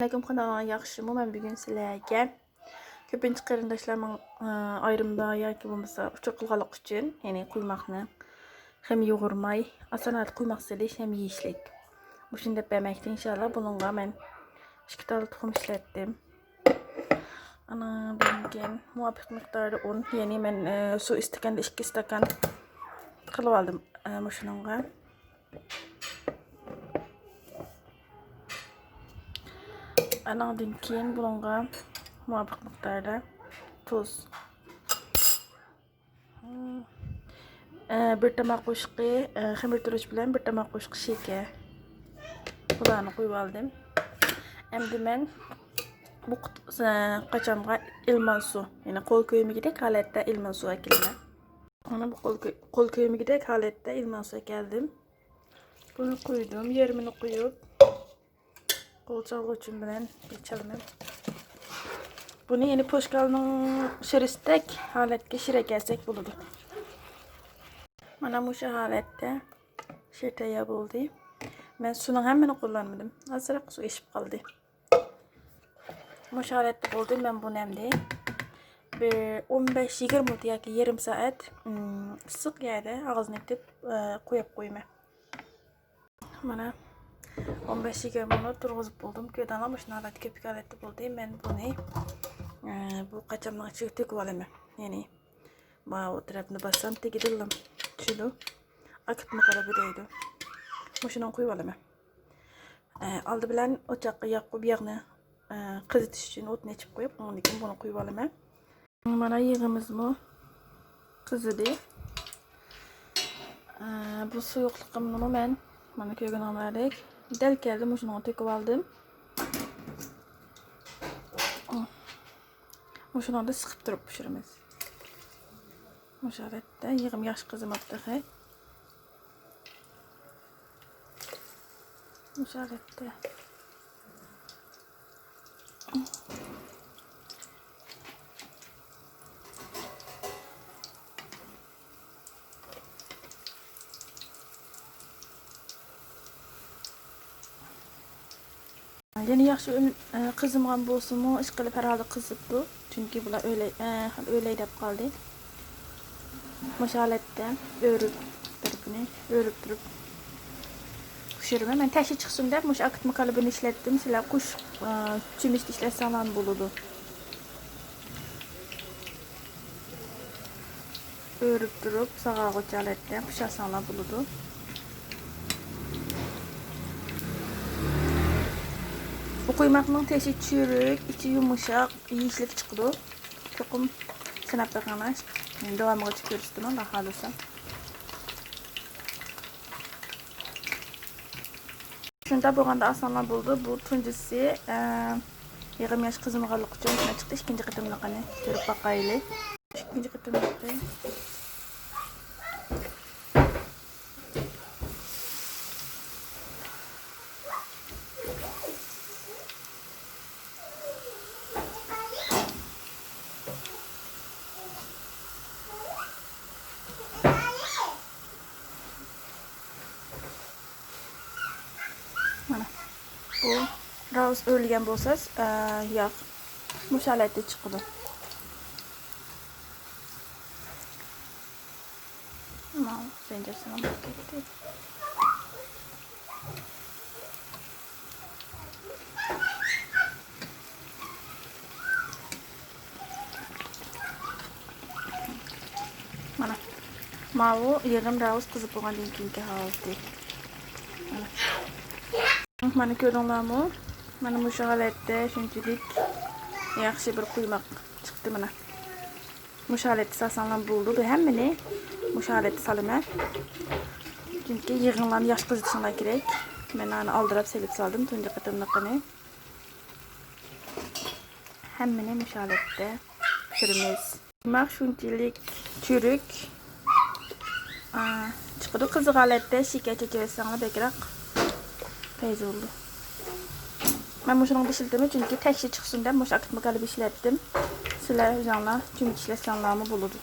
Aleyküm kanalıma yaxşımı. Mən bugün sizlərə köpüncü qarindaşlarımın ə, ayrımda yoki bo'lmasa uchoq qilganlik uchun, ya'ni quymoqni hem yoğurmay, asanat quymoq silish hem yeyishlik. Bu shunda bermoqda inshaalloh. Buningga men 2 tane tuxum ishlatdim. Ana bundan muvafiq miqdorda un, ya'ni men ə, su istakanda 2 stakan qilib oldim ə, Anandan keyin bunga muvafiq miqdorda tuz. Ee, bir tomoq qo'shqi e, xamirturush bilan bir tomoq qo'shqi shakar. Bularni qo'yib oldim. Endi men bu e, qochamga ilman suv, ya'ni qo'l ko'yimigidek holatda ilman suv ekilaman. Mana bu ko'y- qo'l ko'yimigidek holatda ilman suv ekeldim. Buni qo'ydim, yarmini qo'yib Kol çalgıçım bilen geçelim. Bunu yeni poşkalının şiristek haletke şire gelsek buludu. Mana bu halette şirteye buldu. Ben sunun hemen kullanmadım. Azırak su içip kaldı. Bu halette buldum ben bunu hem de. Bir 15-20 minut yoki yarım saat hmm, ıssiq yerde ağzını itib e, koyma. Mana 15-20 minut turg'izib bo'ldim kuydan shuni holatga ko'pik holatda bo'ldi. Men buni bu qachamni ichiga to'kib olaman ya'ni mana bu tarafni bossam tegidilim tushidi akitma qarab deydi shuni qo'yib olaman. Oldi bilan o'choqqa yoqib bu yoqni e, qizitish uchun o'tni ichib qo'yib undan keyin buni qo'yib olaman. Mana yig'imizni qizidi E, bu suyuqliqimni men? Mana ko'rganlaridek shuni to'kib oldim o'shanda siqib turib pishiramiz o'sha holatda yig'im yaxshi qizimabdi o'sha holatda Yani yaxshi e, qizimgan bo'lsinmi ish qilib herhalde qizibdi chunki bular o'ylay e, o'ylay deb qoldi mashalatda o'rib tarafini o'rib turib pishiraman man tashi chiqsin deb mush akitma qalbini ishlatdim sizlar qush e, cho'mishni ishlatsalar ham bo'ladi o'rib turib sag'og'icha holatda quymoqning tashi chürük, ichi yumshoq, yeyishlik chiqdi. Cho'qim sinab taqamash. Men davomiga ko'rsataman, xohlasa. Shunda bo'lganda osonlar bo'ldi. Bu tunjisi yig'im yosh qizimg'anlik uchun chiqdi. Ikkinchi qitimliqini ko'rib boqaylik. Ikkinchi qitimliqda bu roz o'lgan bo'lsangiz e, yo'q. Mushalaytib chiqadi mal zanjirsimon bo'lib ketdi mana. Mana bu yig'im ravuz qizib bo'lgandan keyingi holatdek Mana ko'ringlarmi? Mana shu holatda shunchalik yaxshi bir quymoq chiqdi mana. Mush holatda solsanglar bo'ldi. Hammani mush holatda solaman. Chunki yig'inlarni yaxshi qizitishinglar kerak. Men ani oldirab selib soldim tunji qatimliqini. Hammani mush holatda pishiramiz. Quymoq shunchalik churuk. chiqdi qiziq holatda shika chechavatsanglar bekroq tez oldu. Bu şunun dışıldığımı çünkü tek şey çıksın diye boş akıtma kalıbı işlettim. Sizler canlar tüm işletsanlarımı buludu.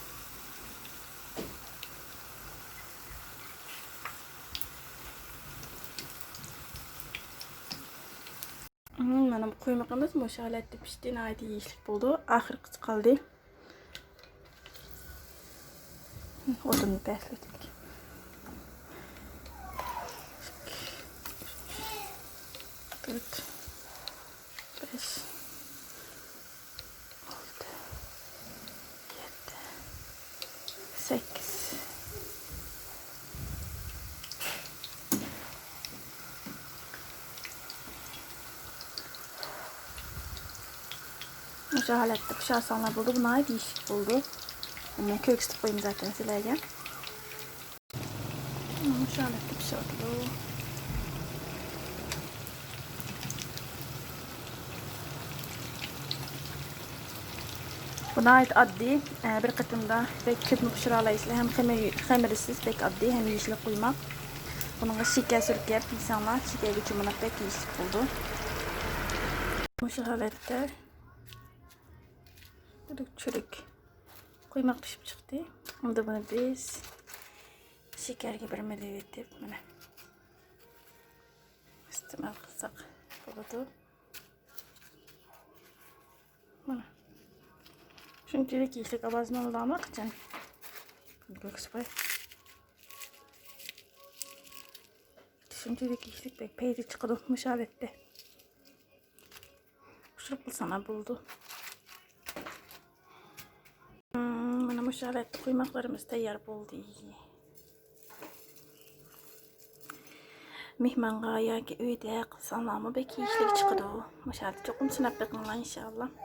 Hmm, benim Kuymakımız muşaletli pişti. Nayet yiyişlik buldu. Ahir kız kaldı. Hı, Odunu bekledik. Dört. Beş. Altı. Yedi. Sekiz. Mücahalette bıçağı sanlar buldu. Bunlar değişik buldu. Ben kök sıtıp koyayım zaten silahıya. Mücahalette bıçağı buldu. Buna ait addi e, bir kıtımda pek köpme pişiralayısıyla hem xemir, xemirsiz pek addi hem yeşil kuymak. Bunun şeker sürüp yap insanlar şeker geçimine pek yeşil buldu. Bu şahalette Böyle çürük kuymak pişip çıktı. Onda bunu biz şekerge bir medeve etip mana istemal qilsak bo'ladi. Mana shunchalik yeyishlik ovozini oldimi qachon ko'kspoy shunchalik yeyishlik bek chiqadi mushalatda pishirib qilsam ham bo'ldi Hmm, mana mushalatda quymoqlarimiz tayyor bo'ldi mehmonga yoki uyda qilsam ham bek yeyishlik chiqadi mushalat cho'qim sinab beqinglar inshaalloh